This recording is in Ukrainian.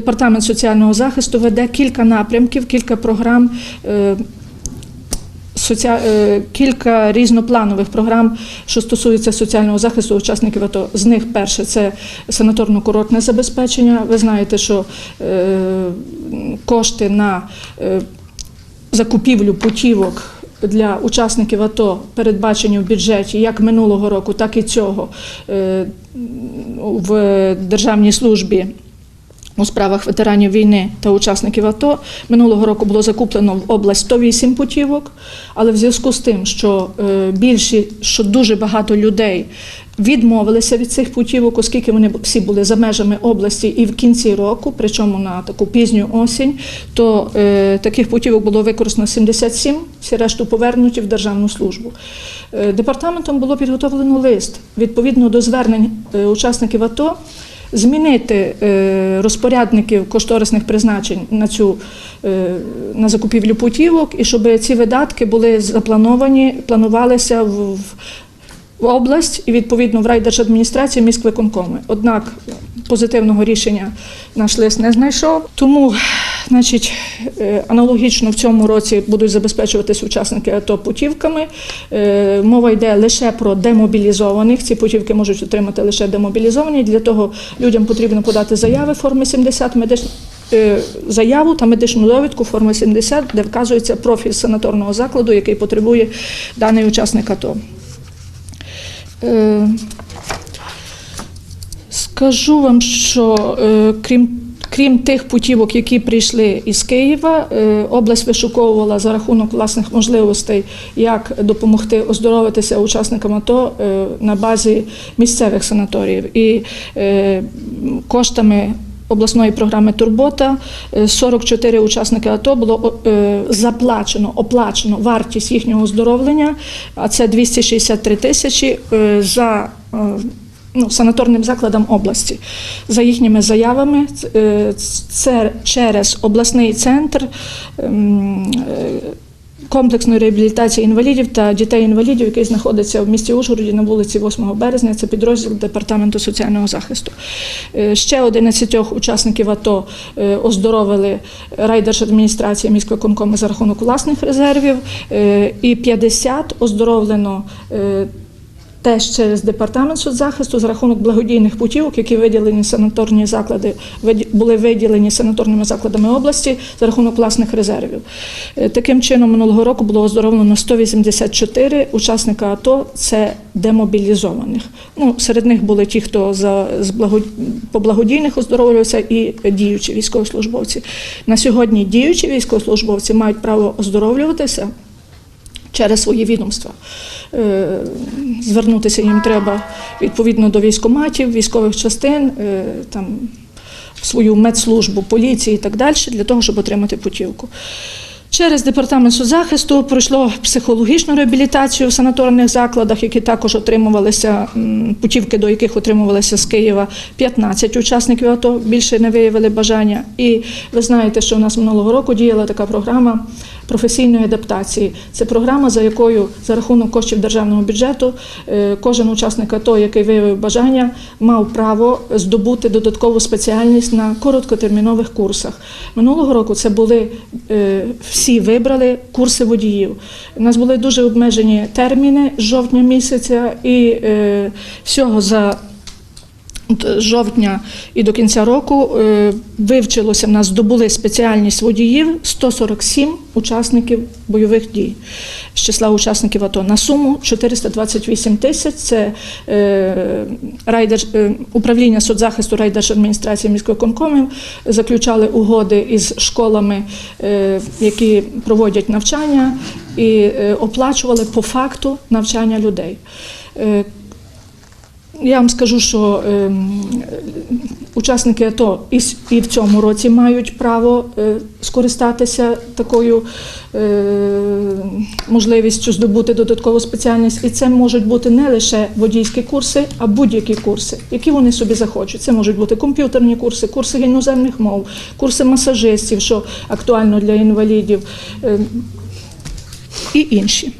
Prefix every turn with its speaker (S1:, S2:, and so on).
S1: Департамент соціального захисту веде кілька напрямків, кілька програм. е, соці- е, Кілька різнопланових програм, що стосуються соціального захисту учасників АТО. З них перше це санаторно-курортне забезпечення. Ви знаєте, що е, кошти на закупівлю путівок для учасників АТО передбачені в бюджеті як минулого року, так і цього в державній службі. У справах ветеранів війни та учасників АТО минулого року було закуплено в область 108 путівок, але в зв'язку з тим, що е, більші, що дуже багато людей відмовилися від цих путівок, оскільки вони всі були за межами області і в кінці року, причому на таку пізню осінь, то е, таких путівок було використано 77, всі решту повернуті в державну службу. Е, департаментом було підготовлено лист відповідно до звернень е, учасників АТО змінити е, розпорядників кошторисних призначень на цю е, на закупівлю путівок, і щоб ці видатки були заплановані, планувалися в, в, область і відповідно в райдержадміністрації міськвиконкоми. Однак позитивного рішення наш лист не знайшов. Тому, значить, е, аналогічно в цьому році будуть забезпечуватись учасники АТО путівками. Е, Мова йде лише про демобілізованих. Ці путівки можуть отримати лише демобілізовані. Для того людям потрібно подати заяви форми 70 медичних. е, Заяву та медичну довідку форми 70, де вказується профіль санаторного закладу, який потребує даний учасник АТО. Скажу вам, що крім, крім тих путівок, які прийшли із Києва, е, область вишуковувала за рахунок власних можливостей, як допомогти оздоровитися учасникам АТО е, на базі місцевих санаторіїв. І е, коштами обласної програми Турбота е, 44 учасники АТО було заплачено, оплачено вартість їхнього оздоровлення, а це 263 тисячі за. Ну, санаторним закладам області. За їхніми заявами, е, це через обласний центр ем, е, комплексної реабілітації інвалідів та дітей-інвалідів, який знаходиться в місті Ужгороді на вулиці 8 березня. Це підрозділ Департаменту соціального захисту. Е, Ще 11 учасників АТО оздоровили райдержадміністрація міськвиконкому за рахунок власних резервів, і 50 оздоровлено. Теж через департамент соцзахисту за рахунок благодійних путівок, які виділені санаторні заклади, були виділені санаторними закладами області за рахунок власних резервів. Е, Таким чином, минулого року було оздоровлено 184 учасника АТО, це демобілізованих. Ну, серед них були ті, хто за, з благо, по благодійних оздоровлювався, і діючі військовослужбовці. На сьогодні діючі військовослужбовці мають право оздоровлюватися через свої відомства. Е, Звернутися їм треба відповідно до військоматів, військових частин, е, там, свою медслужбу, поліції і так далі, для того, щоб отримати путівку. Через департамент соцзахисту пройшло психологічну реабілітацію в санаторних закладах, які також отримувалися, путівки до яких отримувалися з Києва 15 учасників АТО, більше не виявили бажання. І ви знаєте, що у нас минулого року діяла така програма професійної адаптації. Це програма, за якою за рахунок коштів державного бюджету е, кожен учасник АТО, який виявив бажання, мав право здобути додаткову спеціальність на короткотермінових курсах. Минулого року це були е, всі вибрали курси водіїв. У нас були дуже обмежені терміни жовтня місяця і е, всього за жовтня і до кінця року е, вивчилося в нас, здобули спеціальність водіїв 147 учасників бойових дій з числа учасників АТО на суму 428 тисяч. Це е, райдерж, е, управління соцзахисту райдержадміністрації міськвиконкомів заключали угоди із школами, е, які проводять навчання, і е, оплачували по факту навчання людей. Я вам скажу, що е, учасники АТО і, і в цьому році мають право е, скористатися такою е, можливістю здобути додаткову спеціальність, і це можуть бути не лише водійські курси, а будь-які курси, які вони собі захочуть. Це можуть бути комп'ютерні курси, курси іноземних мов, курси масажистів, що актуально для інвалідів, е, і інші.